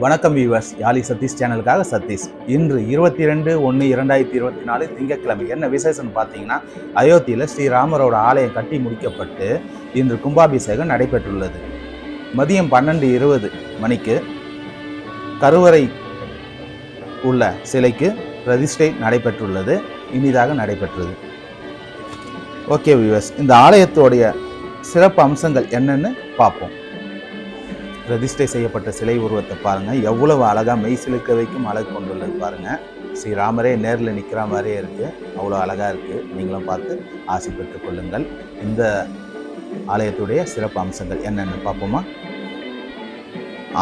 வணக்கம் வியூவர்ஸ் யாலி சதீஷ் சேனலுக்காக சதீஷ். இன்று இருபத்தி ரெண்டு ஒன்று இரண்டாயிரத்தி இருபத்தி நாலு திங்கட்கிழமை. என்ன விசேஷம்னு பார்த்தீங்கன்னா அயோத்தியில் ஸ்ரீராமரோட ஆலயம் கட்டி முடிக்கப்பட்டு இன்று கும்பாபிஷேகம் நடைபெற்றுள்ளது. மதியம் பன்னெண்டு இருபது மணிக்கு கருவறை உள்ள சிலைக்கு பிரதிஷ்டை நடைபெற்றுள்ளது. இனிதாக நடைபெற்றது. ஓகே வியூவர்ஸ் இந்த ஆலயத்தோடைய சிறப்பு அம்சங்கள் என்னென்னு பார்ப்போம். பிரதிஷ்டை செய்யப்பட்ட சிலை உருவத்தை பாருங்கள் எவ்வளவு அழகாக மெய் சிலுக்க வைக்கும் அழகு கொண்டுள்ளது பாருங்கள் ஸ்ரீராமரே நேரில் நிற்கிற மாதிரியே இருக்குது அவ்வளோ அழகாக இருக்குது நீங்களும் பார்த்து ஆசை பெற்றுக் கொள்ளுங்கள். இந்த ஆலயத்துடைய சிறப்பு அம்சங்கள் என்னென்னு பார்ப்போமா?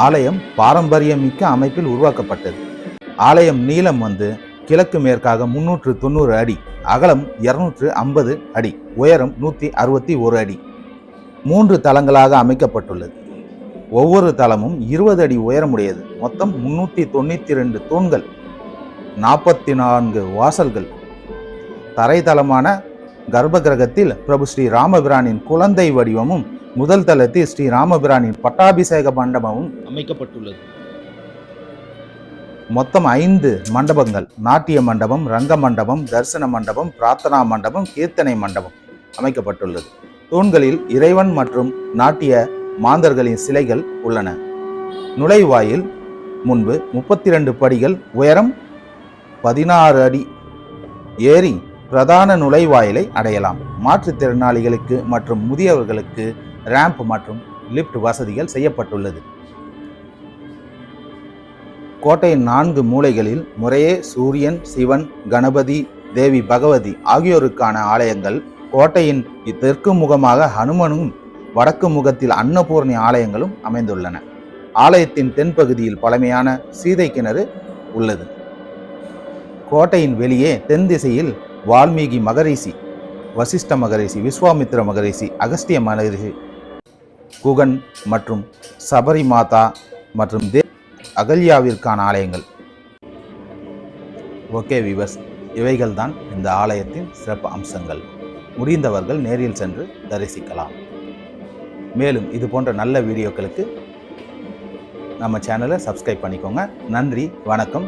ஆலயம் பாரம்பரியமிக்க அமைப்பில் உருவாக்கப்பட்டது. ஆலயம் நீளம் வந்து கிழக்கு மேற்காக முன்னூற்று தொண்ணூறு அடி அகலம் இருநூற்று ஐம்பது அடி உயரம் நூற்றி அறுபத்தி ஒரு அடி. மூன்று தளங்களாக அமைக்கப்பட்டுள்ளது. ஒவ்வொரு தளமும் இருபது அடி உயரமுடையது. மொத்தம் முன்னூற்றி தொண்ணூற்றி ரெண்டு தூண்கள் நாற்பத்தி நான்கு வாசல்கள். தரைத்தளமான கர்ப்ப கிரகத்தில் பிரபு ஸ்ரீ ராமபிரானின் குழந்தை வடிவமும் முதல் தளத்தில் ஸ்ரீ ராமபிரானின் பட்டாபிஷேக மண்டபமும் அமைக்கப்பட்டுள்ளது. மொத்தம் ஐந்து மண்டபங்கள். நாட்டிய மண்டபம் ரங்க மண்டபம் தரிசன மண்டபம் பிரார்த்தனா மண்டபம் கீர்த்தனை மண்டபம் அமைக்கப்பட்டுள்ளது. தூண்களில் இறைவன் மற்றும் நாட்டிய மாந்தர்களின் சிலைகள் உள்ளன. நுழைவாயில் முன்பு முப்பத்தி ரெண்டு படிகள் உயரம் பதினாறு அடி. ஏறி பிரதான நுழைவாயிலை அடையலாம். மாற்றுத்திறனாளிகளுக்கு மற்றும் முதியவர்களுக்கு ரேம்ப் மற்றும் லிஃப்ட் வசதிகள் செய்யப்பட்டுள்ளது. கோட்டையின் நான்கு மூலைகளில் முறையே சூரியன் சிவன் கணபதி தேவி பகவதி ஆகியோருக்கான ஆலயங்கள் கோட்டையின் தெற்கு முகமாக ஹனுமனும் வடக்கு முகத்தில் அன்னபூர்ணி ஆலயங்களும் அமைந்துள்ளன. ஆலயத்தின் தென்பகுதியில் பழமையான சீதை கிணறு உள்ளது. கோட்டையின் வெளியே தென் திசையில் வால்மீகி மகரிஷி வசிஷ்ட மகரிஷி விஸ்வாமித்ர மகரிஷி அகஸ்திய மகரிஷி குகன் மற்றும் சபரி மாதா மற்றும் தே அகல்யாவிற்கான ஆலயங்கள். ஓகே விவஸ் இவைகள்தான் இந்த ஆலயத்தின் சிறப்பு அம்சங்கள். முடிந்தவர்கள் நேரில் சென்று தரிசிக்கலாம். மேலும் இது போன்ற நல்ல வீடியோக்களுக்கு நம்ம சேனலை சப்ஸ்கிரைப் பண்ணிக்கோங்க. நன்றி வணக்கம்.